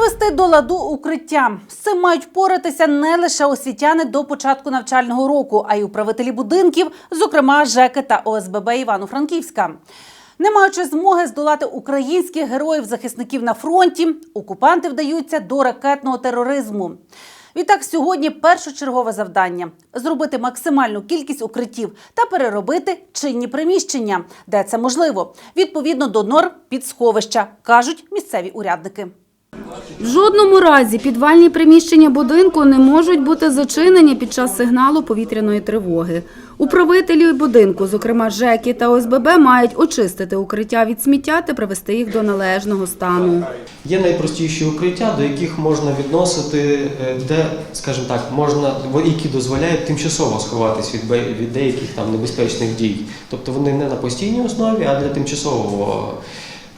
Привести до ладу укриття. З цим мають впоратися не лише освітяни до початку навчального року, а й управителі будинків, зокрема ЖЕКи та ОСББ Івано-Франківська. Не маючи змоги здолати українських героїв-захисників на фронті, окупанти вдаються до ракетного тероризму. Відтак, сьогодні першочергове завдання зробити максимальну кількість укриттів та переробити чинні приміщення, де це можливо, відповідно до норм підсховища, кажуть місцеві урядники. В жодному разі підвальні приміщення будинку не можуть бути зачинені під час сигналу повітряної тривоги. Управителі будинку, зокрема ЖЕКи та ОСББ, мають очистити укриття від сміття та привести їх до належного стану. Є найпростіші укриття, до яких можна відносити, е, де, скажімо так, можна, які дозволяють тимчасово сховатись від, від деяких там небезпечних дій. Тобто вони не на постійній основі, а для тимчасового.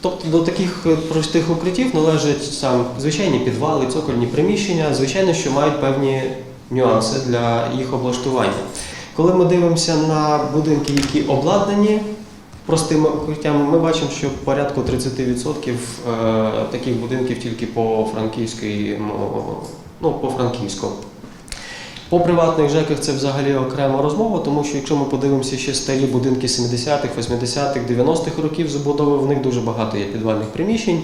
Тобто до таких е, простих укриттів належать сам звичайні підвали, цокольні приміщення, звичайно, що мають певні нюанси для їх облаштування. Коли ми дивимося на будинки, які обладнані простими укриттями, ми бачимо, що порядку 30% е, таких будинків тільки по франківській, ну, по франківську. По приватних ЖЕКах це взагалі окрема розмова, тому що якщо ми подивимося ще старі будинки 70-х, 80-х, 90-х років забудови, в них дуже багато є підвальних приміщень.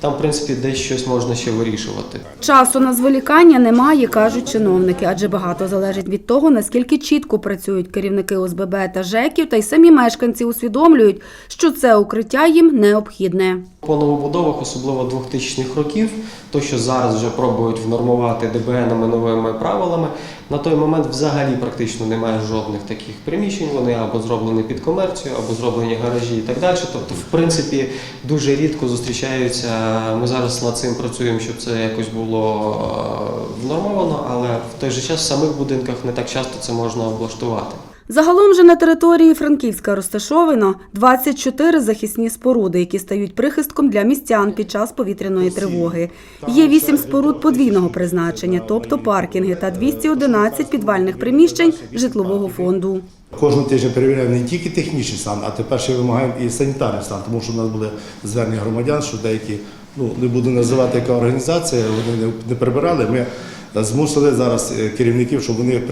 Там, в принципі, десь щось можна ще вирішувати. Часу на зволікання немає, кажуть чиновники, адже багато залежить від того, наскільки чітко працюють керівники ОСББ та ЖЕКів, та й самі мешканці усвідомлюють, що це укриття їм необхідне. По новобудовах, особливо 2000-х років, то, що зараз вже пробують внормувати ДБНами новими правилами, на той момент взагалі практично немає жодних таких приміщень. Вони або зроблені під комерцію, або зроблені гаражі і так далі. Тобто, в принципі, дуже рідко зустрічаються. Ми зараз над цим працюємо, щоб це якось було е, внормовано, але в той же час в самих будинках не так часто це можна облаштувати. Загалом же на території Франківська розташовано 24 захисні споруди, які стають прихистком для містян під час повітряної тривоги. Є 8 споруд подвійного призначення, тобто паркінги, та 211 підвальних приміщень житлового фонду. Кожного тижня перевіряємо не тільки технічний стан, а тепер ще вимагаємо і санітарний стан, тому що в нас були звернення громадян, що деякі, ну не буду називати яка організація, вони не прибирали. Ми змусили зараз е, керівників, щоб вони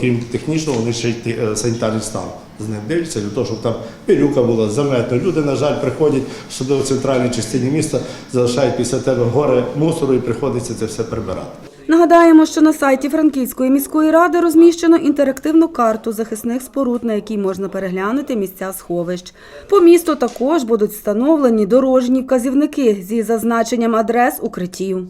крім технічного, вони ще й е, санітарний стан з ним дивляться, для того, щоб там пилюка була заметно. Люди, на жаль, приходять сюди в центральній частині міста, залишають після тебе горе мусору і приходиться це все прибирати. Нагадаємо, що на сайті Франківської міської ради розміщено інтерактивну карту захисних споруд, на якій можна переглянути місця сховищ. По місту також будуть встановлені дорожні вказівники зі зазначенням адрес укриттів.